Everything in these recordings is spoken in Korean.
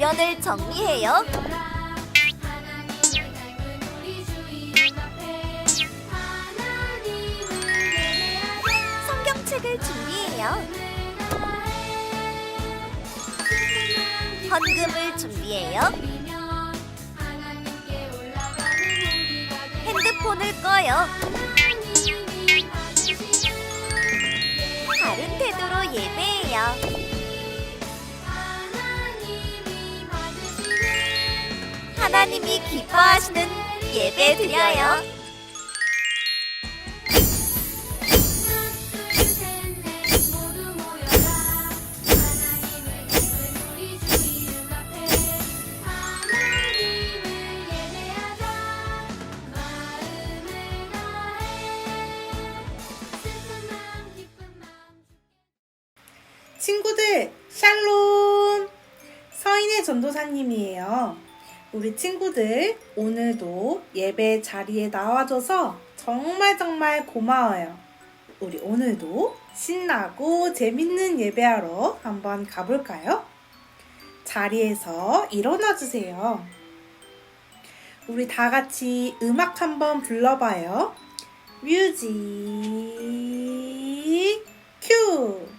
주변을 정리해요. 성경책을 준비해요. 헌금을 준비해요. 핸드폰을 꺼요. 다른 태도로 예배해요. 하나님이 기뻐하시는 예배 드려요. 친구들, 샬롬! 서인의 전도사님이에요. 우리 친구들, 오늘도 예배 자리에 나와줘서 정말 정말 고마워요. 우리 오늘도 신나고 재밌는 예배하러 한번 가볼까요? 자리에서 일어나 주세요. 우리 다 같이 음악 한번 불러봐요. 뮤직, 큐!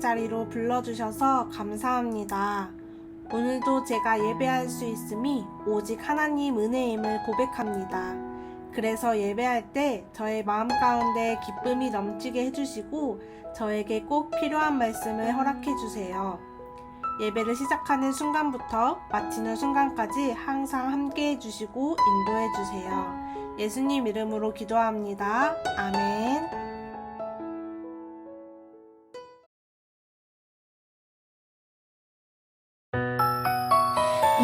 자리로 불러주셔서 감사합니다. 오늘도 제가 예배할 수 있음이 오직 하나님 은혜임을 고백합니다. 그래서 예배할 때 저의 마음 가운데 기쁨이 넘치게 해주시고 저에게 꼭 필요한 말씀을 허락해 주세요. 예배를 시작하는 순간부터 마치는 순간까지 항상 함께 해주시고 인도해 주세요. 예수님 이름으로 기도합니다. 아멘.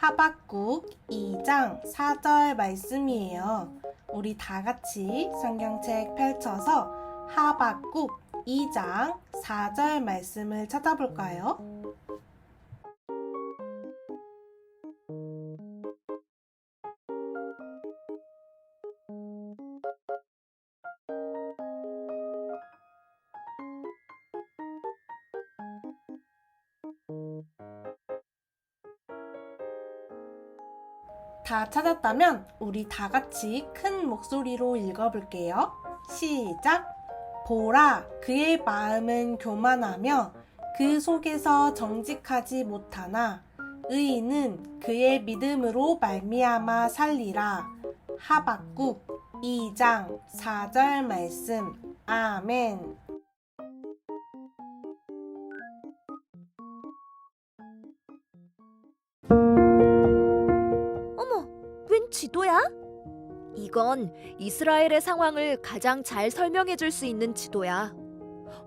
하박국 2장 4절 말씀이에요. 우리 다 같이 성경책 펼쳐서 하박국 2장 4절 말씀을 찾아볼까요? 다 찾았다면 우리 다 같이 큰 목소리로 읽어볼게요. 시작! 보라, 그의 마음은 교만하며 그 속에서 정직하지 못하나 의인은 그의 믿음으로 말미암아 살리라. 하박국 2장 4절 말씀. 아멘. 이건 이스라엘의 상황을 가장 잘 설명해 줄 수 있는 지도야.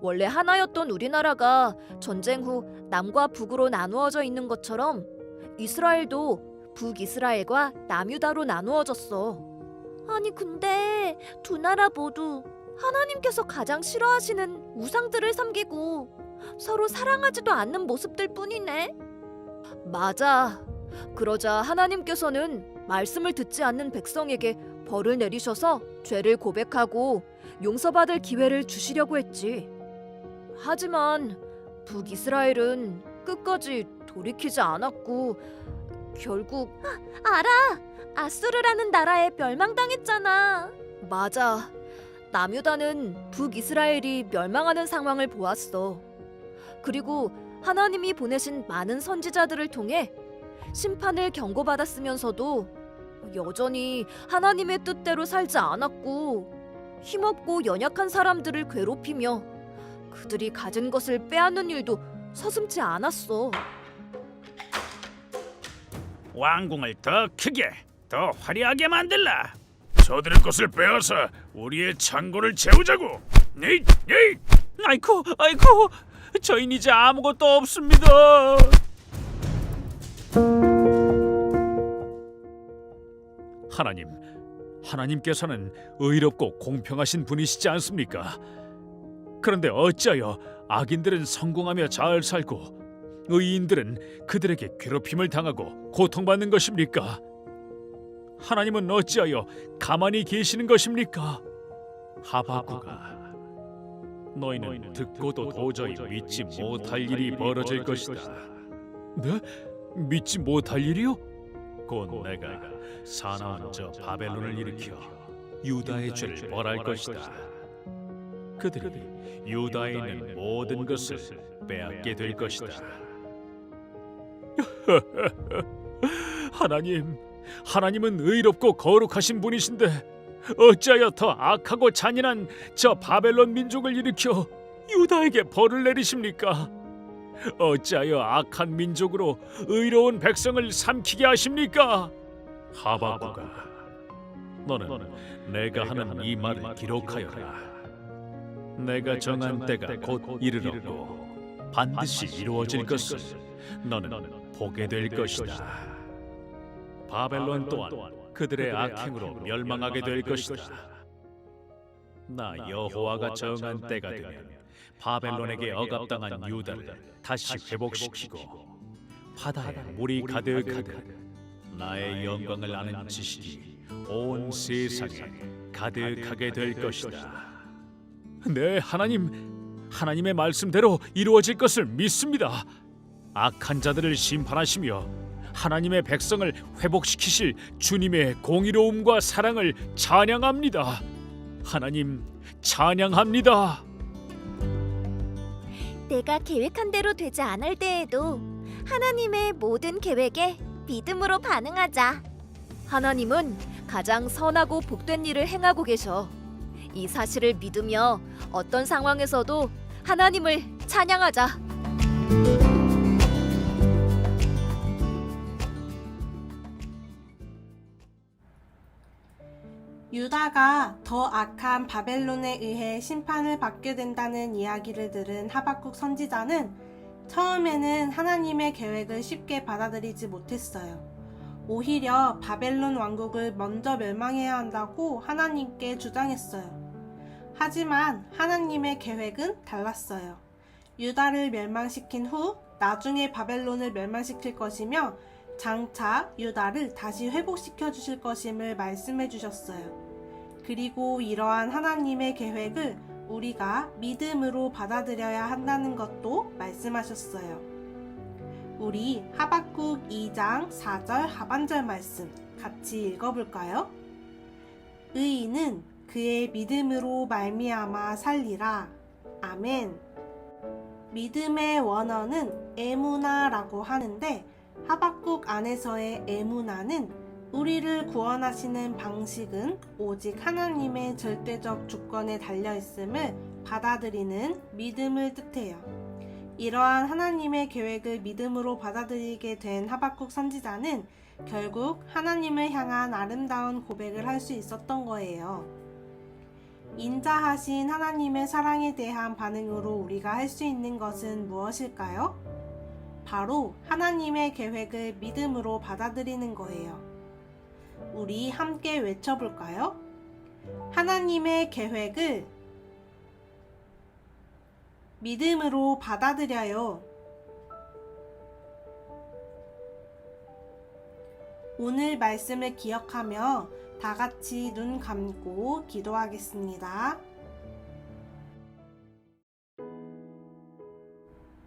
원래 하나였던 우리나라가 전쟁 후 남과 북으로 나누어져 있는 것처럼 이스라엘도 북이스라엘과 남유다로 나누어졌어. 아니 근데 두 나라 모두 하나님께서 가장 싫어하시는 우상들을 섬기고 서로 사랑하지도 않는 모습들 뿐이네. 맞아. 그러자 하나님께서는 말씀을 듣지 않는 백성에게 벌을 내리셔서 죄를 고백하고 용서받을 기회를 주시려고 했지. 하지만 북이스라엘은 끝까지 돌이키지 않았고 결국 알아. 아수르라는 나라에 멸망당했잖아. 맞아. 남유다는 북이스라엘이 멸망하는 상황을 보았어. 그리고 하나님이 보내신 많은 선지자들을 통해 심판을 경고받았으면서도 여전히 하나님의 뜻대로 살지 않았고 힘없고 연약한 사람들을 괴롭히며 그들이 가진 것을 빼앗는 일도 서슴지 않았어. 왕궁을 더 크게, 더 화려하게 만들라. 저들의 것을 빼앗아 우리의 창고를 채우자고. 네, 네. 아이쿠, 아이쿠, 저희는 이제 아무것도 없습니다. 하나님, 하나님께서는 의롭고 공평하신 분이시지 않습니까? 그런데 어찌하여 악인들은 성공하며 잘 살고 의인들은 그들에게 괴롭힘을 당하고 고통받는 것입니까? 하나님은 어찌하여 가만히 계시는 것입니까? 하바구가 너희는 듣고도 도저히 믿지 못할 일이 벌어질 것이다. 네? 믿지 못할 일이요? 곧 내가 사나운 저 바벨론을 일으켜 유다의 죄를 벌할 것이다. 그들이 유다에 있는 모든 것을 빼앗게 될 것이다. 하나님, 하나님은 의롭고 거룩하신 분이신데 어찌하여 더 악하고 잔인한 저 바벨론 민족을 일으켜 유다에게 벌을 내리십니까? 어찌하여 악한 민족으로 의로운 백성을 삼키게 하십니까? 하바구가 너는 내가 하는 이 말을 기록하여라. 내가 정한 때가 곧 이르렀고 반드시 이루어질 것을 너는 보게 될 것이다. 바벨론 또한 그들의 악행으로 멸망하게 될 것이다. 나 여호와가 정한 때가 되면 바벨론에게 억압당한 유다를 다시 회복시키고 바다에 물이 가득하듯 나의 영광을 아는 지식이 온 세상에 가득하게 될 것이다. 네, 하나님, 하나님의 말씀대로 이루어질 것을 믿습니다. 악한 자들을 심판하시며 하나님의 백성을 회복시키실 주님의 공의로움과 사랑을 찬양합니다. 하나님, 찬양합니다. 내가 계획한 대로 되지 않을 때에도 하나님의 모든 계획에 믿음으로 반응하자. 하나님은 가장 선하고 복된 일을 행하고 계셔. 이 사실을 믿으며 어떤 상황에서도 하나님을 찬양하자. 유다가 더 악한 바벨론에 의해 심판을 받게 된다는 이야기를 들은 하박국 선지자는 처음에는 하나님의 계획을 쉽게 받아들이지 못했어요. 오히려 바벨론 왕국을 먼저 멸망해야 한다고 하나님께 주장했어요. 하지만 하나님의 계획은 달랐어요. 유다를 멸망시킨 후 나중에 바벨론을 멸망시킬 것이며 장차 유다를 다시 회복시켜 주실 것임을 말씀해 주셨어요. 그리고 이러한 하나님의 계획을 우리가 믿음으로 받아들여야 한다는 것도 말씀하셨어요. 우리 하박국 2장 4절 하반절 말씀 같이 읽어볼까요? 의인은 그의 믿음으로 말미암아 살리라. 아멘. 믿음의 원어는 에무나라고 하는데 하박국 안에서의 에무나는 우리를 구원하시는 방식은 오직 하나님의 절대적 주권에 달려 있음을 받아들이는 믿음을 뜻해요. 이러한 하나님의 계획을 믿음으로 받아들이게 된 하박국 선지자는 결국 하나님을 향한 아름다운 고백을 할 수 있었던 거예요. 인자하신 하나님의 사랑에 대한 반응으로 우리가 할 수 있는 것은 무엇일까요? 바로 하나님의 계획을 믿음으로 받아들이는 거예요. 우리 함께 외쳐볼까요? 하나님의 계획을 믿음으로 받아들여요. 오늘 말씀을 기억하며 다 같이 눈 감고 기도하겠습니다.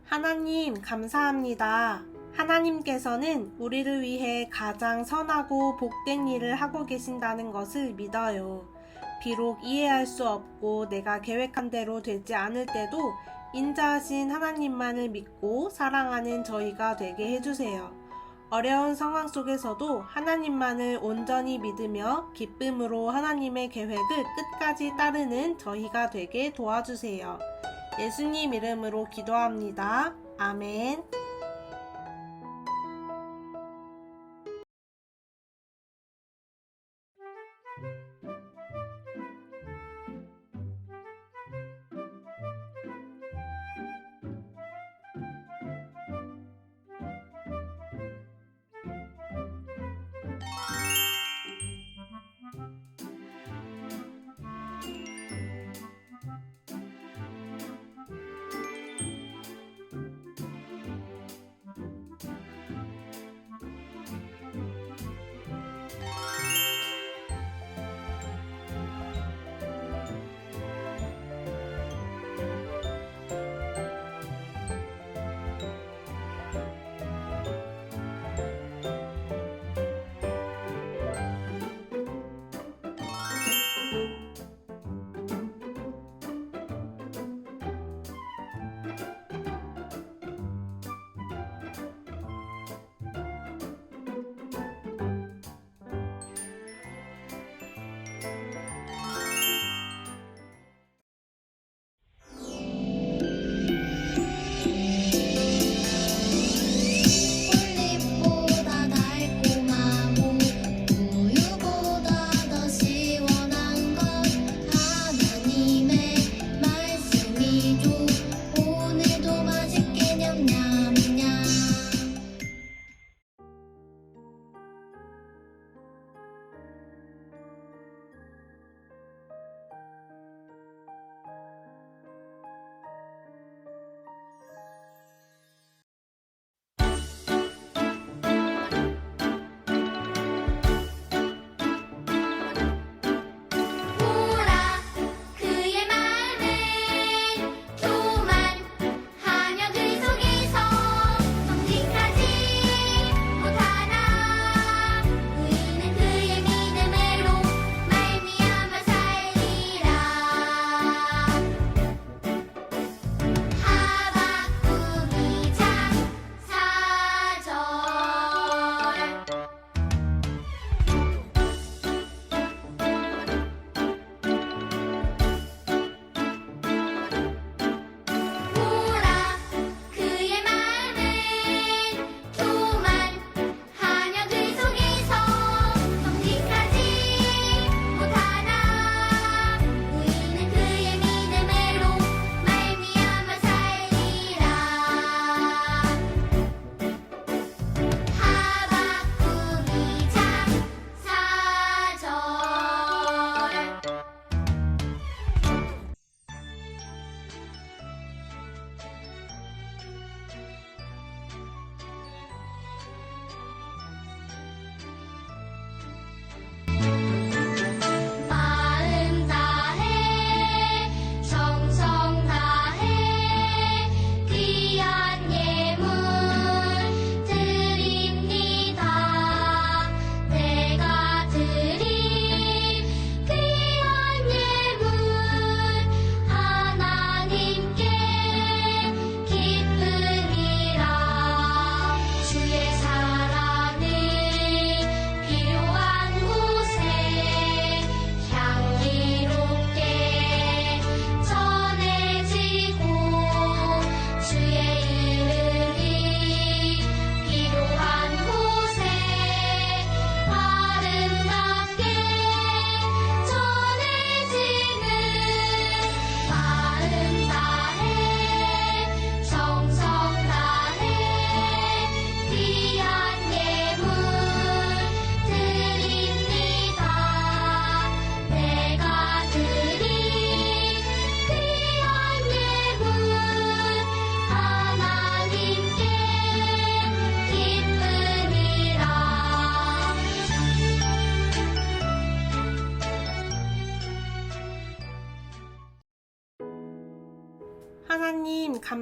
하나님, 감사합니다. 하나님께서는 우리를 위해 가장 선하고 복된 일을 하고 계신다는 것을 믿어요. 비록 이해할 수 없고 내가 계획한 대로 되지 않을 때도 인자하신 하나님만을 믿고 사랑하는 저희가 되게 해주세요. 어려운 상황 속에서도 하나님만을 온전히 믿으며 기쁨으로 하나님의 계획을 끝까지 따르는 저희가 되게 도와주세요. 예수님 이름으로 기도합니다. 아멘.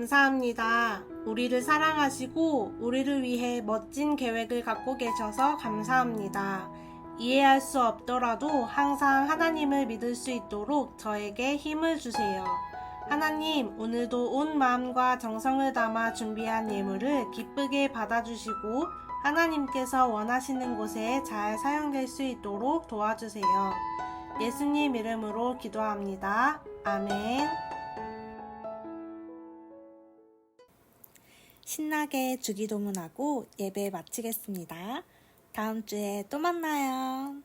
감사합니다. 우리를 사랑하시고, 우리를 위해 멋진 계획을 갖고 계셔서 감사합니다. 이해할 수 없더라도 항상 하나님을 믿을 수 있도록 저에게 힘을 주세요. 하나님, 오늘도 온 마음과 정성을 담아 준비한 예물을 기쁘게 받아주시고, 하나님께서 원하시는 곳에 잘 사용될 수 있도록 도와주세요. 예수님 이름으로 기도합니다. 아멘. 신나게 주기도문하고 예배 마치겠습니다. 다음 주에 또 만나요.